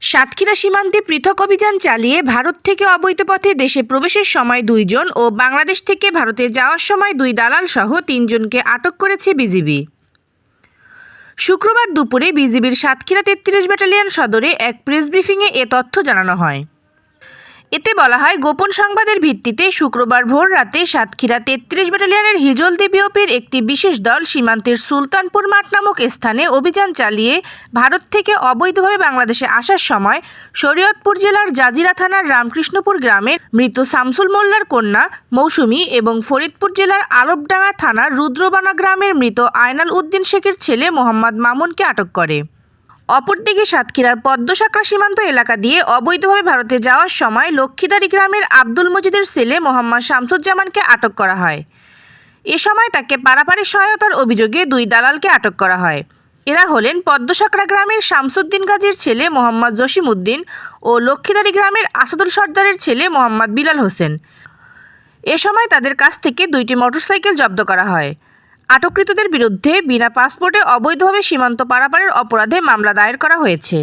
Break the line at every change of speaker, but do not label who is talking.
সাতক্ষীরা সীমান্তে পৃথক অভিযান চালিয়ে ভারত থেকে অবৈধ পথে দেশে প্রবেশের সময় দুইজন ও বাংলাদেশ থেকে ভারতে যাওয়ার সময় দুই দালাল সহ তিনজনকে আটক করেছে বিজিবি। শুক্রবার দুপুরে বিজিবির সাতক্ষীরা তেত্রিশ ব্যাটালিয়ন সদরে এক প্রেস ব্রিফিংয়ে এ তথ্য জানানো হয়। এতে বলা হয়, গোপন সংবাদের ভিত্তিতে শুক্রবার ভোর রাতে সাতক্ষীরা তেত্রিশ ব্যাটালিয়নের হিজলদি বিওপির একটি বিশেষ দল সীমান্তের সুলতানপুর মাঠ নামক স্থানে অভিযান চালিয়ে ভারত থেকে অবৈধভাবে বাংলাদেশে আসার সময় শরীয়তপুর জেলার জাজিরা থানার রামকৃষ্ণপুর গ্রামের মৃত শামসুল মোল্লার কন্যা মৌসুমী এবং ফরিদপুর জেলার আলবডাঙ্গা থানার রুদ্রবানা গ্রামের মৃত আয়নাল উদ্দিন শেখের ছেলে মোহাম্মদ মামুনকে আটক করে। অপরদিকে সাতক্ষীরার পদ্মসাকরা সীমান্ত এলাকা দিয়ে অবৈধভাবে ভারতে যাওয়ার সময় লক্ষ্মীদারি গ্রামের আব্দুল মজিদের ছেলে মোহাম্মদ শামসুজ্জামানকে আটক করা হয়। এ সময় তাকে পারাপারি সহায়তার অভিযোগে দুই দালালকে আটক করা হয়। এরা হলেন পদ্মসাকরা গ্রামের শামসুদ্দিন গাজীর ছেলে মোহাম্মদ জসিম উদ্দিন ও লক্ষ্মীদারি গ্রামের আসাদুল সর্দারের ছেলে মোহাম্মদ বিলাল হোসেন। এ সময় তাদের কাছ থেকে দুইটি মোটরসাইকেল জব্দ করা হয়। আটককৃতদের বিরুদ্ধে বিনা পাসপোর্টে অবৈধভাবে সীমান্ত পারাপারের অপরাধে মামলা দায়ের করা হয়েছে।